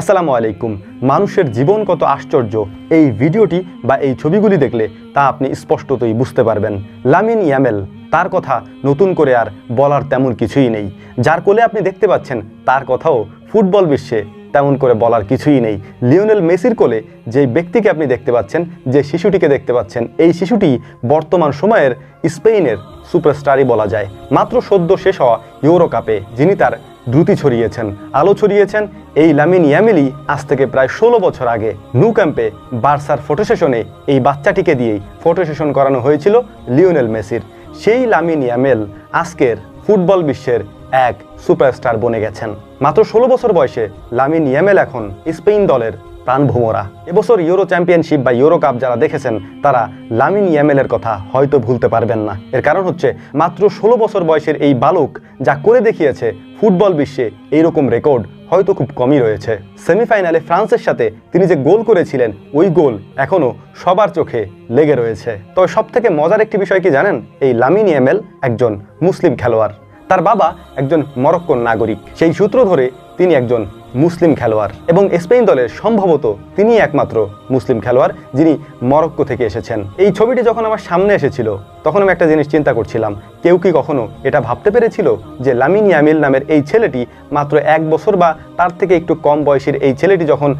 আসসালামু আলাইকুম। মানুষের জীবন কত আশ্চর্য। এই ভিডিওটি বা এই ছবিগুলি দেখলে তা আপনি স্পষ্টতই বুঝতে পারবেন। লামিন ইয়ামেল, তার কথা নতুন করে আর বলার তেমন কিছুই নেই। যার কোলে আপনি দেখতে পাচ্ছেন, তার কথাও ফুটবল বিশ্বে তেমন করে বলার কিছুই নেই। লিওনেল মেসির কোলে যে ব্যক্তিকে আপনি দেখতে পাচ্ছেন, যে শিশুটিকে দেখতে পাচ্ছেন, এই শিশুটি বর্তমান সময়ের স্পেনের সুপারস্টারই বলা যায়। মাত্র সদ্য শেষ হওয়া ইউরো কাপে যিনি তার দ্রুতি ছড়িয়েছেন, আলো ছড়িয়েছেন এই লামিন ইয়ামিলি আজ থেকে প্রায় ষোলো বছর আগে নু ক্যাম্পে বার্সার ফটো সেশনে এই বাচ্চাটিকে দিয়েই ফটো সেশন করানো হয়েছিল লিওনেল মেসির। সেই লামিন ইয়ামেল আজকের ফুটবল বিশ্বের এক সুপারস্টার বনে গেছেন। মাত্র ষোলো বছর বয়সে লামিন ইয়ামেল এখন স্পেন দলের প্রাণভোমরা। এবছর ইউরো চ্যাম্পিয়নশিপ বা ইউরো কাপ যারা দেখেছেন, তারা লামিন ইয়ামেলের কথা হয়তো ভুলতে পারবেন না। এর কারণ হচ্ছে, মাত্র ষোলো বছর বয়সের এই বালক যা করে দেখিয়েছে, ফুটবল বিশ্বে এইরকম রেকর্ড হয়তো খুব কমই রয়েছে। সেমিফাইনালে ফ্রান্সের সাথে তিনি যে গোল করেছিলেন, ওই গোল এখনও সবার চোখে লেগে রয়েছে। তবে সব থেকে মজার একটি বিষয় কি জানেন? এই লামিন ইয়ামেল একজন মুসলিম খেলোয়াড়। তার বাবা একজন মরক্কোর নাগরিক। সেই সূত্র ধরে তিনি একজন মুসলিম খেলোয়াড়। এবং স্পেন দলের সম্ভবত তিনি একমাত্র মুসলিম খেলোয়াড় যিনি মরক্কো থেকে এসেছেন। এই ছবিটি যখন আমার সামনে এসেছিল, তখন আমি একটা জিনিস চিন্তা করছিলাম, কেউ কি কখনো এটা ভাবতে পেরেছিল যে লামিন ইয়ামিল নামের এই ছেলেটি মাত্র এক বছর বা তার থেকে একটু কম বয়সের এই ছেলেটি যখন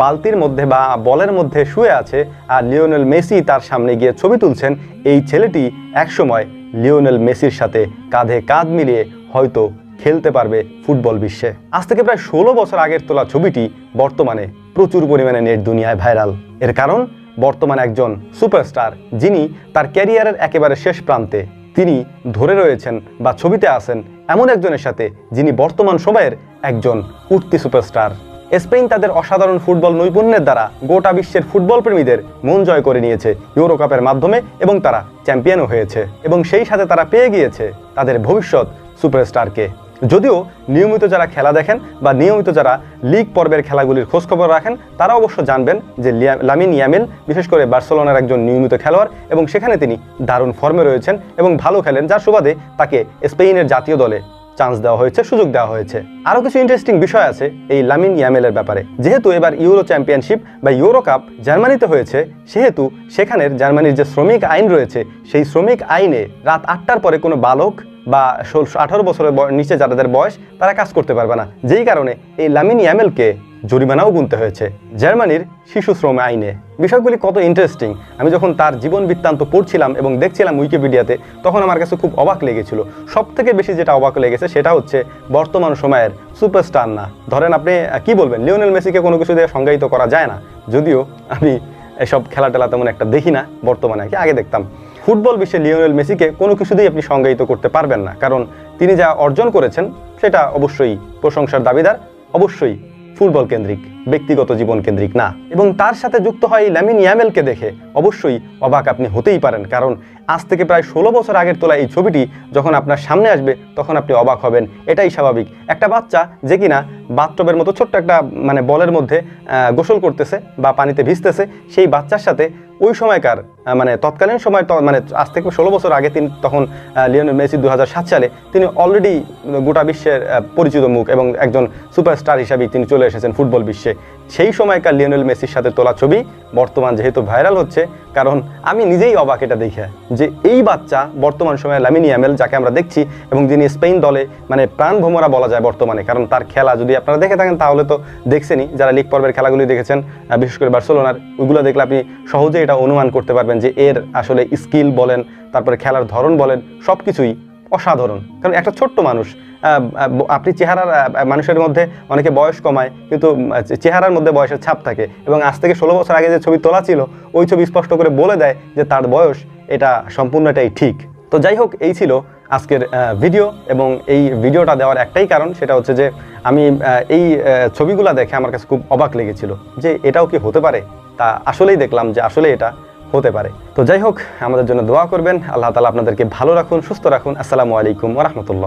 বালতির মধ্যে বা বলের মধ্যে শুয়ে আছে আর লিওনেল মেসি তার সামনে গিয়ে ছবি তুলছেন, এই ছেলেটি একসময় লিওনেল মেসির সাথে কাঁধে কাঁধ মিলিয়ে হয়তো খেলতে পারবে ফুটবল বিশ্বে। আজ থেকে প্রায় ষোলো বছর আগের তোলা ছবিটি বর্তমানে প্রচুর পরিমাণে নেট দুনিয়ায় ভাইরাল। এর কারণ, বর্তমানে একজন সুপারস্টার, যিনি তার ক্যারিয়ারের একেবারে শেষ প্রান্তে তিনি ধরে রয়েছেন বা ছবিতে আছেন এমন একজনের সাথে যিনি বর্তমান সময়ের একজন উঠতি সুপারস্টার। স্পেন তাদের অসাধারণ ফুটবল নৈপুণ্যের দ্বারা গোটা বিশ্বের ফুটবল প্রেমীদের মন জয় করে নিয়েছে ইউরো কাপের মাধ্যমে এবং তারা চ্যাম্পিয়নও হয়েছে এবং সেই সাথে তারা পেয়ে গিয়েছে তাদের ভবিষ্যৎ সুপারস্টারকে। যদিও নিয়মিত যারা খেলা দেখেন বা নিয়মিত যারা লিগ পর্বের খেলাগুলির খোঁজখবর রাখেন, তারা অবশ্য জানবেন যে লামিন ইয়ামিল, বিশেষ করে বার্সেলোনার একজন নিয়মিত খেলোয়াড় এবং সেখানে তিনি দারুণ ফর্মে রয়েছেন এবং ভালো খেলেন, যার সুবাদে তাকে স্পেনের জাতীয় দলে চান্স দেওয়া হয়েছে, সুযোগ দেওয়া হয়েছে। আরও কিছু ইন্টারেস্টিং বিষয় আছে এই লামিন ইয়ামেলের ব্যাপারে। যেহেতু এবার ইউরো চ্যাম্পিয়নশিপ বা ইউরো কাপ জার্মানিতে হয়েছে, সেহেতু সেখানের জার্মানির যে শ্রমিক আইন রয়েছে, সেই শ্রমিক আইনে রাত আটটার পরে কোনো বালক বা আঠারো বছরের নিচে যাদের বয়স, তারা কাজ করতে পারবে না। যেই কারণে এই লামিন ইয়ামেলকে জরিমানাও গুনতে হয়েছে জার্মানির শিশু শ্রম আইনে। বিষয়গুলি কত ইন্টারেস্টিং আমি যখন তার জীবন বৃত্তান্ত পড়ছিলাম এবং দেখছিলাম উইকিপিডিয়াতে তখন আমার কাছে খুব অবাক লেগেছিল। সব থেকে বেশি যেটা অবাক লেগেছে, সেটা হচ্ছে বর্তমান সময়ের সুপারস্টার না। ধরেন আপনি কি বলবেন? লিওনেল মেসিকে কোনো কিছু দিয়ে সংজ্ঞায়িত করা যায় না। যদিও আমি এসব খেলা টেলা তেমন একটা দেখি না, বর্তমানে কি। আগে দেখতাম, ফুটবল বিশ্বে লিওনেল মেসিকে কোনো কিছুতেই আপনি সংজ্ঞায়িত করতে পারবেন না, কারণ তিনি যা অর্জন করেছেন, সেটা অবশ্যই প্রশংসার দাবিদার, অবশ্যই ফুটবল কেন্দ্রিক। ব্যক্তিগত জীবন কেন্দ্রিক না। এবং তার সাথে যুক্ত হয় ল্যামিন ইয়ামেলকে দেখে। অবশ্যই অবাক আপনি হতেই পারেন, কারণ আজ থেকে প্রায় ষোলো বছর আগের তোলা এই ছবিটি যখন আপনার সামনে আসবে, তখন আপনি অবাক হবেন। এটাই স্বাভাবিক। একটা বাচ্চা যে কিনা বাথটবের মতো ছোট্ট একটা মানে বলের মধ্যে গোসল করতেছে বা পানিতে ভিজতেছে, সেই বাচ্চার সাথে ওই সময়কার মানে তৎকালীন সময় মানে আজ থেকে ষোলো বছর আগে তিনি, তখন লিওনেল মেসি দু হাজার সাত সালে তিনি অলরেডি গোটা বিশ্বের পরিচিত মুখ এবং একজন সুপারস্টার হিসাবে তিনি চলে এসেছেন ফুটবল বিশ্বে। সেই সময়কার লিওনেল মেসির সাথে তোলা ছবি বর্তমান যেহেতু ভাইরাল হচ্ছে, কারণ আমি নিজেই অবাক এটা দেখে যে এই বাচ্চা বর্তমান সময়ে লামিনি ইয়ামেল, যাকে আমরা দেখছি, এবং যিনি স্পেন দলে মানে প্রাণ ভোমরা বলা যায় বর্তমানে, কারণ তার খেলা যদি আপনারা দেখে থাকেন তাহলে তো দেখছেনই, যারা লিগ পর্বের খেলাগুলি দেখেছেন বিশেষ করে বার্সেলোনার, ওইগুলো দেখলে আপনি সহজেই এটা অনুমান করতে পারবেন যে এর আসলে স্কিল বলেন, তারপরে খেলার ধরন বলেন সব কিছুই অসাধারণ। কারণ একটা ছোট্ট মানুষ আপনি চেহারার মানুষের মধ্যে অনেকে বয়স কমায়, কিন্তু চেহারার মধ্যে বয়সের ছাপ থাকে এবং আজ থেকে ষোলো বছর আগে যে ছবি তোলা ছিল, ওই ছবি স্পষ্ট করে বলে দেয় যে তার বয়স এটা সম্পূর্ণটাই ঠিক। তো যাই হোক, এই ছিল আজকের ভিডিও এবং এই ভিডিওটা দেওয়ার একটাই কারণ, সেটা হচ্ছে যে আমি এই ছবিগুলা দেখে আমার কাছে খুব অবাক লেগেছিল যে এটাও কি হতে পারে? তা আসলেই দেখলাম যে আসলে এটা হতে পারে। তো যাই হোক, আমাদের জন্য দোয়া করবেন। আল্লাহ তালা আপনাদেরকে ভালো রাখুন, সুস্থ রাখুন। আসসালামু আলাইকুম রহমতুল্লাহ।